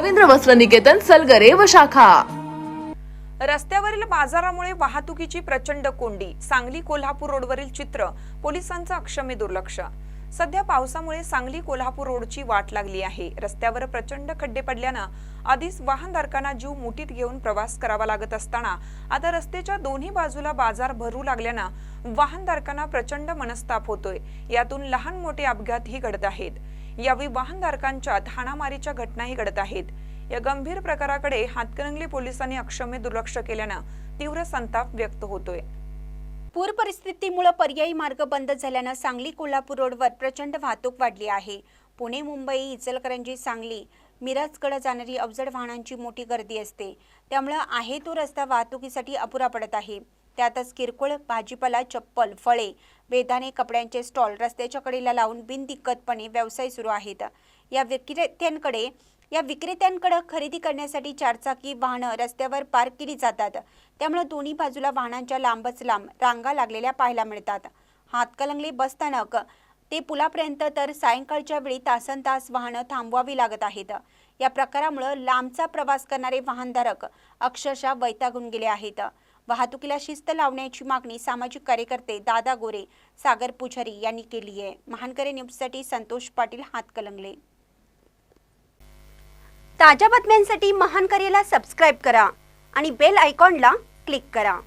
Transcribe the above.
रवींद्र वस्त्र निकेतन सलगरे व शाखा. रस्त्यावरील बाजारामुळे वाहतुकीची प्रचंड कोंडी सांगली कोल्हापूर रोडवरील चित्र पोलिसांचं अक्षम्य दुर्लक्ष. सध्या पावसामुळे सांगली कोल्हापूर रोडची वाट लागली आहे. रस्त्यावर प्रचंड खड्डे पडल्यानं आधीच वाहनधारकांना जीव मुठीत घेऊन प्रवास करावा लागत असताना आता रस्त्याच्या दोन्ही बाजूला बाजार भरू लागल्यानं वाहनधारकांना प्रचंड मनस्ताप होतोय. यातून लहान मोठे अपघातही घडत आहेत. यावेळी वाहनधारकांच्यात हाणामारीच्या घटनाही घडत आहेत. या गंभीर प्रकाराकडे हातकणंगले पोलिसांनी अक्षम्य दुर्लक्ष केल्यानं तीव्र संताप व्यक्त होतोय. पूर परिस्थितीमुळे पर्यायी मार्ग बंद झाल्यानं सांगली कोल्हापूर रोडवर प्रचंड वाहतूक वाढली आहे. पुणे मुंबई इचलकरंजी सांगली मिराजकडे जाणारी अवजड वाहनांची मोठी गर्दी असते. त्यामुळं आहे तो रस्ता वाहतुकीसाठी अपुरा पडत आहे. त्यातच किरकोळ भाजीपाला चप्पल फळे बेदाणे कपड्यांचे स्टॉल रस्त्याच्या कडेला लावून बिनदिक्कतपणे व्यवसाय सुरू आहेत. या विक्रेत्यांकडे या विक्रेत्यांकडे खरेदी करण्यासाठी चारचाकी वाहनं रस्त्यावर पार्क केली जातात. त्यामुळे दोन्ही बाजूला वाहनांच्या लांबच लांब रांगा लागलेल्या पाहायला मिळतात. हातकलंगले बसस्थानक ते पुलापर्यंत तर सायंकाळच्या वेळी तासन तास वाहनं थांबवावी लागत आहेत. या प्रकारामुळे लांबचा प्रवास करणारे वाहनधारक अक्षरशः वैतागून गेले आहेत. वाहतुकीला शिस्त लावण्याची मागणी सामाजिक कार्यकर्ते दादा गोरे सागर पुजारी यांनी केली आहे. महानकरे न्यूजसाठी संतोष पाटील हातकलंगले. ताज्या बातम्यांसाठी महानकरेला सबस्क्राईब करा आणि बेल आयकॉनला क्लिक करा.